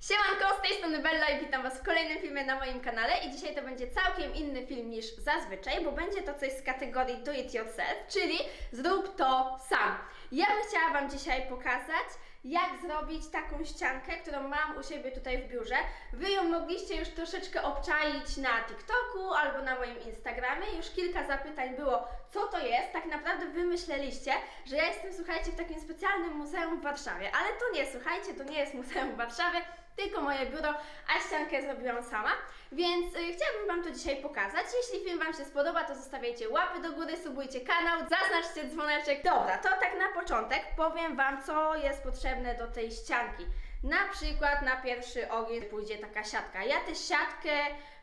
Siemanko, z tej strony Bella i witam Was w kolejnym filmie na moim kanale i dzisiaj to będzie całkiem inny film niż zazwyczaj, bo będzie to coś z kategorii do it yourself, czyli zrób to sam. Ja bym chciała Wam dzisiaj pokazać, jak zrobić taką ściankę, którą mam u siebie tutaj w biurze. Wy ją mogliście już troszeczkę obczaić na TikToku albo na moim Instagramie. Już kilka zapytań było, co to jest. Tak naprawdę wy myśleliście, że ja jestem, słuchajcie, w takim specjalnym muzeum w Warszawie, ale to nie, słuchajcie, to nie jest muzeum w Warszawie, tylko moje biuro, a ściankę zrobiłam sama. Więc y, chciałabym Wam to dzisiaj pokazać. Jeśli film Wam się spodoba, to zostawiajcie łapy do góry, subujcie kanał, zaznaczcie dzwoneczek. Dobra, to tak na początek powiem Wam, co jest potrzebne do tej ścianki. Na przykład na pierwszy ogień pójdzie taka siatka. Ja tę siatkę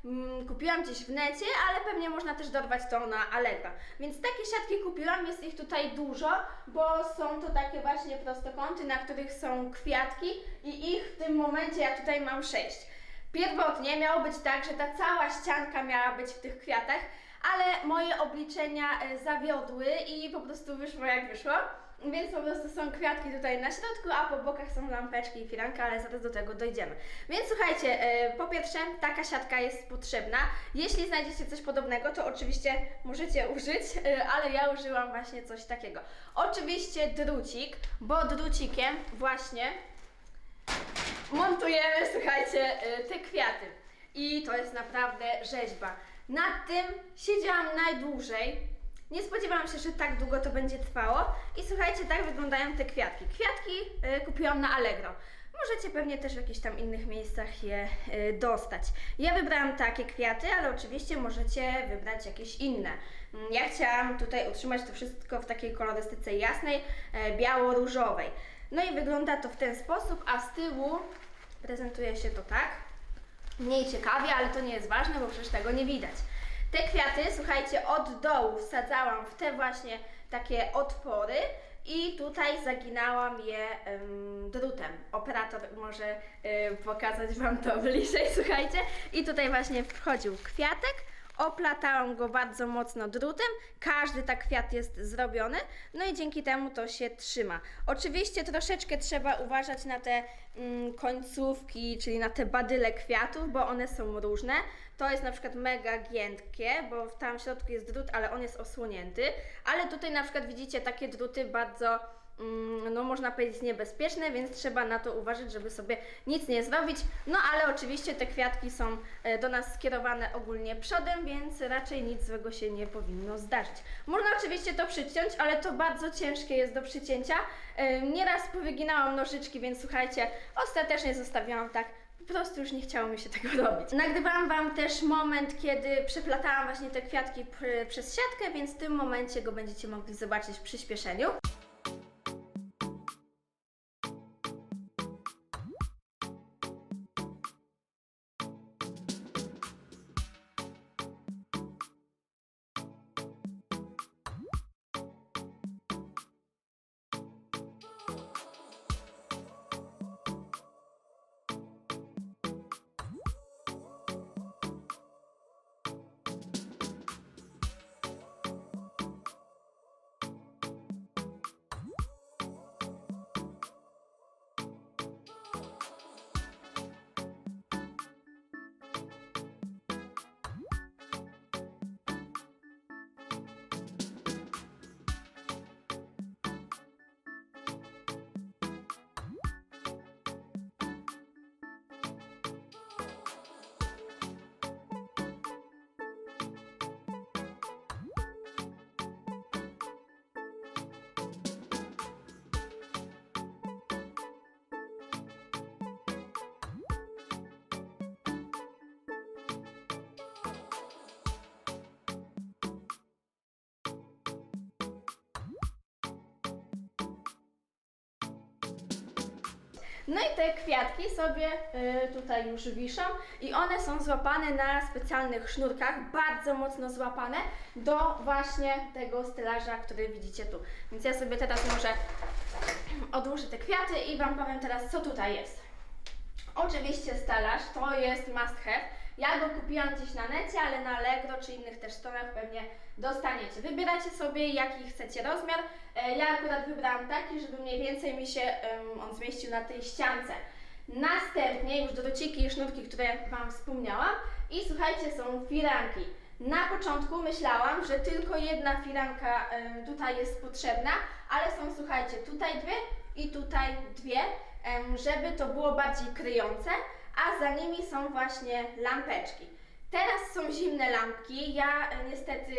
mm, kupiłam gdzieś w necie, ale pewnie można też dorwać to na Allegro. Więc takie siatki kupiłam, jest ich tutaj dużo, bo są to takie właśnie prostokąty, na których są kwiatki i ich w tym momencie ja tutaj mam sześć. Pierwotnie miało być tak, że ta cała ścianka miała być w tych kwiatach, ale moje obliczenia e, zawiodły i po prostu wyszło jak wyszło. Więc po prostu są kwiatki tutaj na środku, a po bokach są lampeczki i firanka, ale zaraz do tego dojdziemy. Więc słuchajcie, e, po pierwsze taka siatka jest potrzebna. Jeśli znajdziecie coś podobnego, to oczywiście możecie użyć, e, ale ja użyłam właśnie coś takiego. Oczywiście drucik, bo drucikiem właśnie montujemy, słuchajcie, y, te kwiaty. I to jest naprawdę rzeźba. Nad tym siedziałam najdłużej. Nie spodziewałam się, że tak długo to będzie trwało. I słuchajcie, tak wyglądają te kwiatki. Kwiatki y, kupiłam na Allegro. Możecie pewnie też w jakichś tam innych miejscach je y, dostać. Ja wybrałam takie kwiaty, ale oczywiście możecie wybrać jakieś inne. Mm, Ja chciałam tutaj utrzymać to wszystko w takiej kolorystyce jasnej, e, biało-różowej. No i wygląda to w ten sposób, a z tyłu prezentuje się to tak. Mniej ciekawie, ale to nie jest ważne, bo przecież tego nie widać. Te kwiaty, słuchajcie, od dołu wsadzałam w te właśnie takie otwory i tutaj zaginałam je em, drutem. Operator może y, pokazać Wam to bliżej, słuchajcie. I tutaj właśnie wchodził kwiatek, oplatałam go bardzo mocno drutem, każdy tak kwiat jest zrobiony, no i dzięki temu to się trzyma. Oczywiście troszeczkę trzeba uważać na te mm, końcówki, czyli na te badyle kwiatów, bo one są różne. To jest na przykład mega giętkie, bo tam środku jest drut, ale on jest osłonięty, ale tutaj na przykład widzicie takie druty bardzo no można powiedzieć niebezpieczne, więc trzeba na to uważać, żeby sobie nic nie zrobić. No ale oczywiście te kwiatki są e, do nas skierowane ogólnie przodem, więc raczej nic złego się nie powinno zdarzyć. Można oczywiście to przyciąć, ale to bardzo ciężkie jest do przycięcia. E, Nieraz powyginałam nożyczki, więc słuchajcie, ostatecznie zostawiłam tak. Po prostu już nie chciało mi się tego robić. Nagrywałam Wam też moment, kiedy przeplatałam właśnie te kwiatki pr- przez siatkę, więc w tym momencie go będziecie mogli zobaczyć w przyspieszeniu. No i te kwiatki sobie y, tutaj już wiszą i one są złapane na specjalnych sznurkach, bardzo mocno złapane do właśnie tego stelaża, który widzicie tu. Więc ja sobie teraz może odłożę te kwiaty i Wam powiem teraz, co tutaj jest. Oczywiście stelaż to jest must have. Ja go kupiłam gdzieś na necie, ale na Allegro czy innych też stronach pewnie dostaniecie. Wybieracie sobie jaki chcecie rozmiar. E, Ja akurat wybrałam taki, żeby mniej więcej mi się em, on zmieścił na tej ściance. Następnie już druciki i sznurki, które Wam wspomniałam. I słuchajcie, są firanki. Na początku myślałam, że tylko jedna firanka em, tutaj jest potrzebna, ale są, słuchajcie, tutaj dwie i tutaj dwie, em, żeby to było bardziej kryjące, a za nimi są właśnie lampeczki. Teraz są zimne lampki, ja e, niestety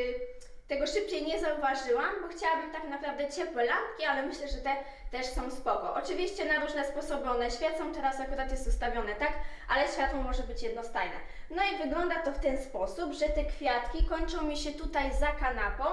tego szybciej nie zauważyłam, bo chciałabym tak naprawdę ciepłe lampki, ale myślę, że te też są spoko. Oczywiście na różne sposoby one świecą, teraz akurat jest ustawione tak, ale światło może być jednostajne. No i wygląda to w ten sposób, że te kwiatki kończą mi się tutaj za kanapą.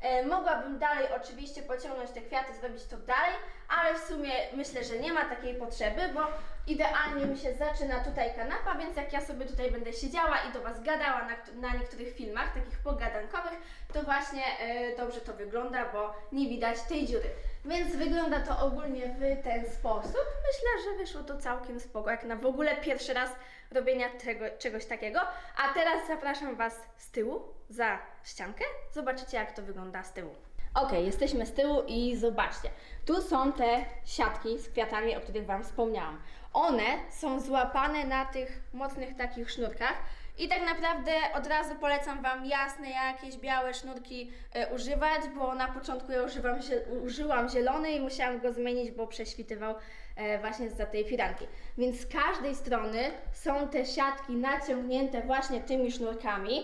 E, mogłabym dalej oczywiście pociągnąć te kwiaty, zrobić to dalej, ale w sumie myślę, że nie ma takiej potrzeby, bo idealnie mi się zaczyna tutaj kanapa, więc jak ja sobie tutaj będę siedziała i do Was gadała na, na niektórych filmach, takich pogadankowych, to właśnie e, dobrze to wygląda, bo nie widać tej dziury. Więc wygląda to ogólnie w ten sposób. Myślę, że wyszło to całkiem spoko, jak na w ogóle pierwszy raz robienia tego, czegoś takiego. A teraz zapraszam Was z tyłu, za ściankę. Zobaczycie, jak to wygląda z tyłu. Ok, jesteśmy z tyłu i zobaczcie. Tu są te siatki z kwiatami, o których Wam wspomniałam. One są złapane na tych mocnych takich sznurkach. I tak naprawdę od razu polecam Wam jasne jakieś białe sznurki e, używać, bo na początku ja używam, użyłam zielony i musiałam go zmienić, bo prześwitywał e, właśnie za tej firanki. Więc z każdej strony są te siatki naciągnięte właśnie tymi sznurkami.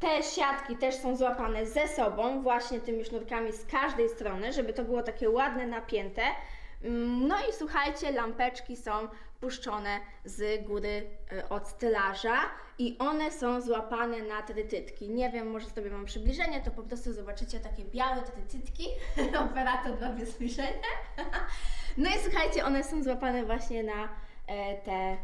Te siatki też są złapane ze sobą, właśnie tymi sznurkami z każdej strony, żeby to było takie ładne, napięte. Mm, No i słuchajcie, lampeczki są puszczone z góry e, od stelaża i one są złapane na trytytki. Nie wiem, może zrobię Wam przybliżenie, to po prostu zobaczycie takie białe trytytki. Operator robi zbliżenie. no i słuchajcie, one są złapane właśnie na e, te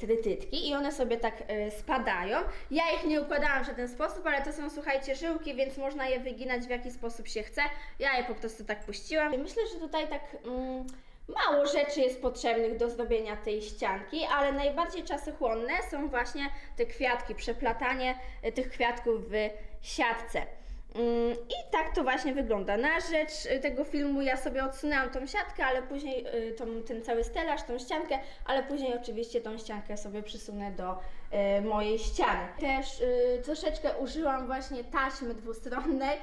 trytytki i one sobie tak e, spadają. Ja ich nie układałam w żaden sposób, ale to są, słuchajcie, żyłki, więc można je wyginać w jaki sposób się chce. Ja je po prostu tak puściłam. Myślę, że tutaj tak mm, mało rzeczy jest potrzebnych do zrobienia tej ścianki, ale najbardziej czasochłonne są właśnie te kwiatki, przeplatanie e, tych kwiatków w siatce. Mm, I tak to właśnie wygląda. Na rzecz y, tego filmu ja sobie odsunęłam tą siatkę, ale później y, tą, ten cały stelaż, tą ściankę, ale później oczywiście tą ściankę sobie przysunę do y, mojej ściany. Też troszeczkę użyłam właśnie taśmy dwustronnej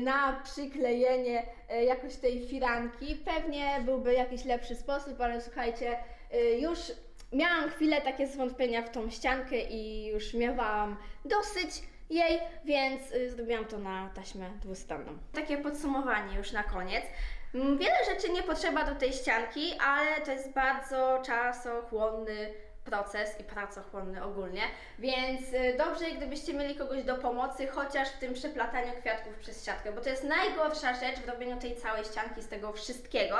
na przyklejenie jakoś tej firanki. Pewnie byłby jakiś lepszy sposób, ale słuchajcie, już miałam chwilę takie zwątpienia w tą ściankę i już miałam dosyć jej, więc y, zrobiłam to na taśmę dwustronną. Takie podsumowanie już na koniec. Mm, Wiele rzeczy nie potrzeba do tej ścianki, ale to jest bardzo czasochłonny proces i pracochłonny ogólnie, więc y, dobrze gdybyście mieli kogoś do pomocy, chociaż w tym przeplataniu kwiatków przez siatkę, bo to jest najgorsza rzecz w robieniu tej całej ścianki z tego wszystkiego.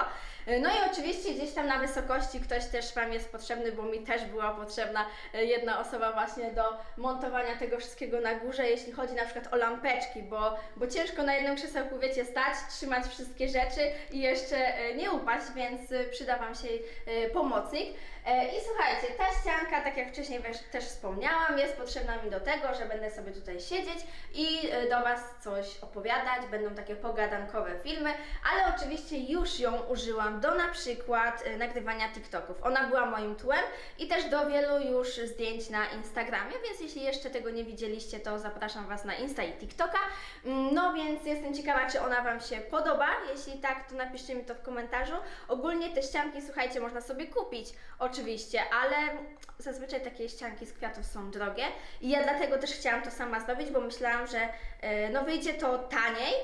Y, No i oczywiście gdzieś tam na wysokości ktoś też Wam jest potrzebny, bo mi też była potrzebna y, jedna osoba właśnie do montowania tego wszystkiego na górze, jeśli chodzi na przykład o lampeczki, bo, bo ciężko na jednym krzesełku, wiecie, stać, trzymać wszystkie rzeczy i jeszcze nie upaść, więc przyda Wam się pomocnik. E, I słuchajcie, ta ścianka, tak jak wcześniej też- wspomniałam, jest potrzebna mi do tego, że będę sobie tutaj siedzieć i e, do Was coś opowiadać. Będą takie pogadankowe filmy, ale oczywiście już ją użyłam do na przykład e, nagrywania TikToków. Ona była moim tłem i też do wielu już zdjęć na Instagramie, więc jeśli jeszcze tego nie widzieliście, to zapraszam Was na Insta i TikToka. Mm, No więc jestem ciekawa, czy ona Wam się podoba. Jeśli tak, to napiszcie mi to w komentarzu. Ogólnie te ścianki, słuchajcie, można sobie kupić, oczywiście, ale zazwyczaj takie ścianki z kwiatów są drogie i ja dlatego też chciałam to sama zrobić, bo myślałam, że e, no wyjdzie to taniej.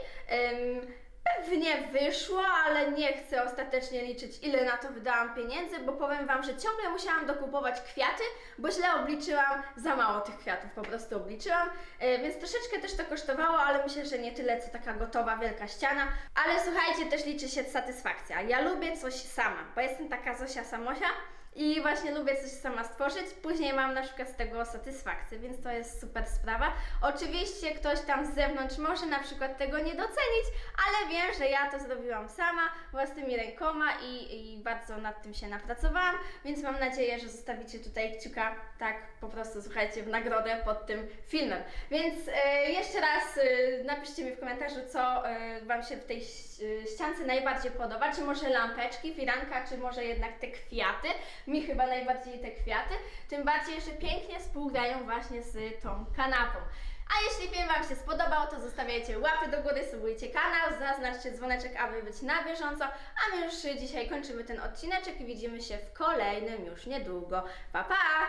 Pewnie wyszło, ale nie chcę ostatecznie liczyć, ile na to wydałam pieniędzy, bo powiem Wam, że ciągle musiałam dokupować kwiaty, bo źle obliczyłam, za mało tych kwiatów po prostu obliczyłam, e, więc troszeczkę też to kosztowało, ale myślę, że nie tyle co taka gotowa wielka ściana. Ale słuchajcie, też liczy się satysfakcja. Ja lubię coś sama, bo jestem taka Zosia Samosia, i właśnie lubię coś sama stworzyć, później mam na przykład z tego satysfakcję, więc to jest super sprawa. Oczywiście ktoś tam z zewnątrz może na przykład tego nie docenić, ale wiem, że ja to zrobiłam sama własnymi rękoma i, i bardzo nad tym się napracowałam, więc mam nadzieję, że zostawicie tutaj kciuka tak po prostu, słuchajcie, w nagrodę pod tym filmem. Więc e, jeszcze raz e, napiszcie mi w komentarzu, co e, Wam się w tej ściance najbardziej podoba, czy może lampeczki, firanka, czy może jednak te kwiaty. Mi chyba najbardziej te kwiaty, tym bardziej, że pięknie współgrają właśnie z tą kanapą. A jeśli film Wam się spodobał, to zostawiajcie łapy do góry, subujcie kanał, zaznaczcie dzwoneczek, aby być na bieżąco. A my już dzisiaj kończymy ten odcineczek i widzimy się w kolejnym już niedługo. Pa, pa!